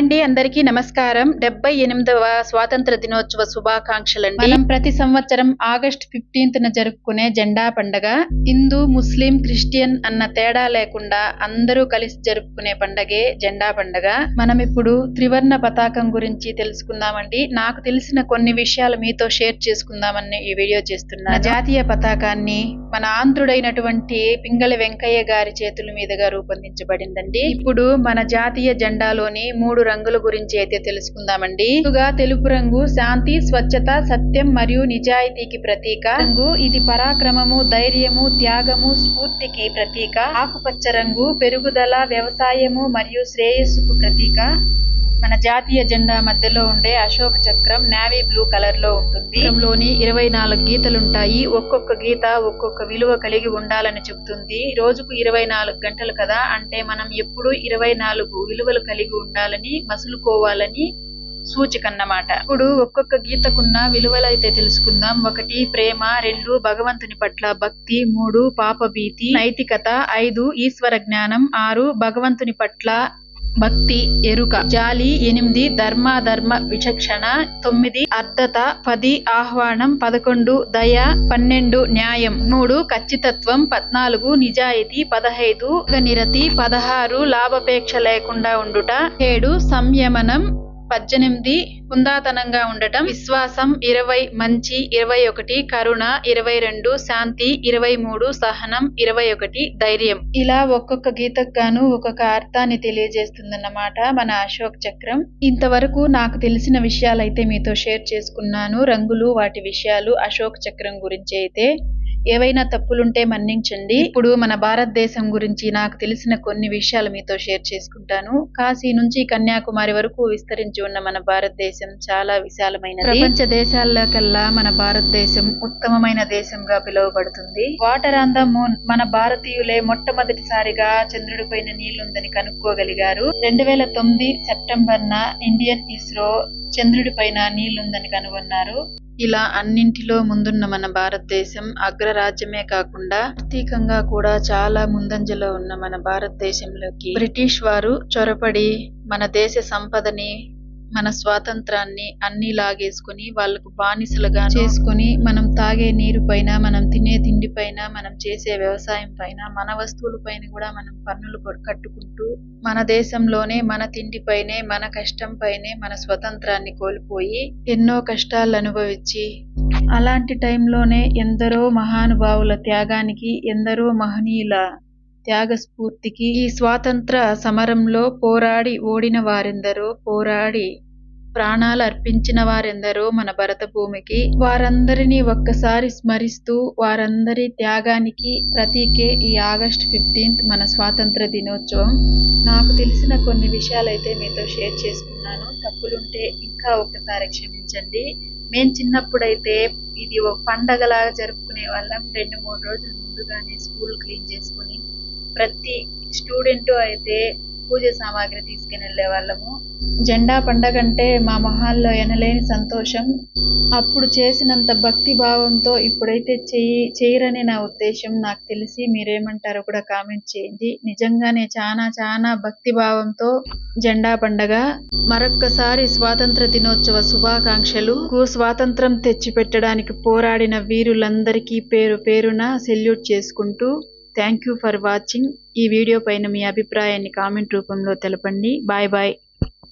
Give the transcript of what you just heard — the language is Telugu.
అండి అందరికీ నమస్కారం. డెబ్బై ఎనిమిదవ స్వాతంత్ర దినోత్సవ శుభాకాంక్షలండి. మనం ప్రతి సంవత్సరం ఆగస్ట్ ఫిఫ్టీన్త్ న జరుపుకునే జెండా పండగ. హిందూ ముస్లిం క్రిస్టియన్ అన్న తేడా లేకుండా అందరూ కలిసి జరుపుకునే పండగే జెండా పండగ. మనం ఇప్పుడు త్రివర్ణ పతాకం గురించి తెలుసుకుందామండి. నాకు తెలిసిన కొన్ని విషయాలు మీతో షేర్ చేసుకుందామని ఈ వీడియో చేస్తున్నా జాతీయ పతాకాన్ని మన ఆంధ్రుడైనటువంటి పింగళి వెంకయ్య గారి చేతుల మీదుగా రూపొందించబడిందండి. ఇప్పుడు మన జాతీయ జెండాలోని మూడు రంగుల గురించి అయితే తెలుసుకుందామండి. ముందుగా తెలుపు రంగు శాంతి స్వచ్ఛత సత్యం మరియు నిజాయితీకి ప్రతీక. రంగు ఇది పరాక్రమము ధైర్యము త్యాగము స్ఫూర్తికి ప్రతీక. ఆకుపచ్చ రంగు పెరుగుదల వ్యవసాయము మరియు శ్రేయస్సుకు ప్రతీక. మన జాతీయ జెండా మధ్యలో ఉండే అశోక చక్రం నావీ బ్లూ కలర్లో ఉంటుంది. లోని ఇరవై నాలుగు గీతలుంటాయి. ఒక్కొక్క గీత ఒక్కొక్క విలువ కలిగి ఉండాలని చెబుతుంది. రోజుకు ఇరవై నాలుగు గంటలు కదా? అంటే మనం ఎప్పుడు ఇరవై నాలుగు విలువలు కలిగి ఉండాలని మసులుకోవాలని సూచిక అన్నమాట ఇప్పుడు ఒక్కొక్క గీతకున్న విలువలైతే తెలుసుకుందాం. ఒకటి ప్రేమ. రెండు భగవంతుని పట్ల భక్తి. మూడు పాప భీతి నైతికత. ఐదు ఈశ్వర జ్ఞానం. ఆరు భగవంతుని పట్ల భక్తి ఎరుక. జాలి ఎనిమిది ధర్మాధర్మ విచక్షణ తొమ్మిది అర్ధత పది ఆహ్వానం పదకొండు దయ పన్నెండు న్యాయం మూడు ఖచ్చితత్వం పద్నాలుగు నిజాయితీ పదహైదు నిరతి పదహారు లాభాపేక్ష లేకుండా ఉండుట. ఏడు సంయమనం పద్దెనిమిది కుందాతనంగా ఉండటం విశ్వాసం ఇరవై మంచి ఇరవై ఒకటి కరుణ ఇరవై రెండు శాంతి ఇరవై మూడు సహనం ఇరవై ఒకటి ధైర్యం. ఇలా ఒక్కొక్క గీతకు గాను ఒక్కొక్క అర్థాన్ని తెలియజేస్తుందన్నమాట మన అశోక్ చక్రం. ఇంతవరకు నాకు తెలిసిన విషయాలైతే మీతో షేర్ చేసుకున్నాను. రంగులు వాటి విషయాలు అశోక్ చక్రం గురించి అయితే ఏవైనా తప్పులుంటే మన్నించండి. ఇప్పుడు మన భారతదేశం గురించి నాకు తెలిసిన కొన్ని విషయాలు మీతో షేర్ చేసుకుంటాను. కాశీ నుంచి కన్యాకుమారి వరకు విస్తరించి ఉన్న మన భారతదేశం చాలా విశాలమైనది. ప్రపంచ దేశాల్లో కల్లా మన భారతదేశం ఉత్తమమైన దేశంగా పిలువబడుతుంది. వాటర్ ఆన్ ద మూన్ మన భారతీయులే మొట్టమొదటిసారిగా చంద్రుడి పైన నీళ్ళుందని కనుక్కోగలిగారు. రెండు వేల తొమ్మిది సెప్టెంబర్ న ఇండియన్ ఇస్రో చంద్రుడి పైన నీళ్ళుందని కనుగొన్నారు. ఇలా అన్నింటిలో ముందున్న మన భారతదేశం అగ్రరాజ్యమే కాకుండా ఆర్థికంగా కూడా చాలా ముందంజలో ఉన్న మన భారతదేశంలోకి బ్రిటిష్ వారు చొరపడి మన దేశ సంపదని మన స్వాతంత్రాన్ని అన్ని లాగేసుకుని వాళ్ళకు బానిసలుగా చేసుకుని మనం తాగే నీరు పైన మనం తినే తిండి పైన మనం చేసే వ్యవసాయం పైన మన వస్తువుల పైన కూడా మనం పన్నులు కట్టుకుంటూ మన దేశంలోనే మన తిండిపైనే మన కష్టం పైనే మన స్వతంత్రాన్ని కోల్పోయి ఎన్నో కష్టాలు అనుభవించి అలాంటి టైంలోనే ఎందరో మహానుభావుల త్యాగానికి ఎందరో మహనీయుల త్యాగ స్ఫూర్తికి ఈ స్వాతంత్ర సమరంలో పోరాడి ఓడిన వారెందరో పోరాడి ప్రాణాలు అర్పించిన వారెందరో మన భరత భూమికి వారందరినీ ఒక్కసారి స్మరిస్తూ వారందరి త్యాగానికి ప్రతీకే ఈ ఆగస్ట్ ఫిఫ్టీన్త్ మన స్వాతంత్ర దినోత్సవం. నాకు తెలిసిన కొన్ని విషయాలైతే మీతో షేర్ చేసుకున్నాను. తప్పులుంటే ఇంకా ఒక్కసారి క్షమించండి. మేము చిన్నప్పుడైతే ఇది ఒక పండగలాగా జరుపుకునే వాళ్ళం. రెండు మూడు రోజుల ముందుగానే స్కూల్ క్లీన్ చేసుకుని ప్రతి స్టూడెంట్ అయితే పూజ సామాగ్రి తీసుకుని వెళ్ళే వాళ్ళము. జెండా పండగ అంటే మా మొహాల్లో ఎనలేని సంతోషం. అప్పుడు చేసినంత భక్తి భావంతో ఇప్పుడైతే చెయ్యి చేయరని నా ఉద్దేశం నాకు తెలిసి మీరేమంటారో కూడా కామెంట్ చేయండి. నిజంగానే చాలా చాలా భక్తి భావంతో జెండా పండగ. మరొక్కసారి స్వాతంత్ర దినోత్సవ శుభాకాంక్షలు. కు స్వాతంత్రం తెచ్చిపెట్టడానికి పోరాడిన వీరులందరికీ పేరు పేరున సెల్యూట్ చేసుకుంటూ థ్యాంక్ యూ ఫర్ వాచింగ్. ఈ వీడియో పైన మీ అభిప్రాయాన్ని కామెంట్ రూపంలో తెలపండి. Bye bye.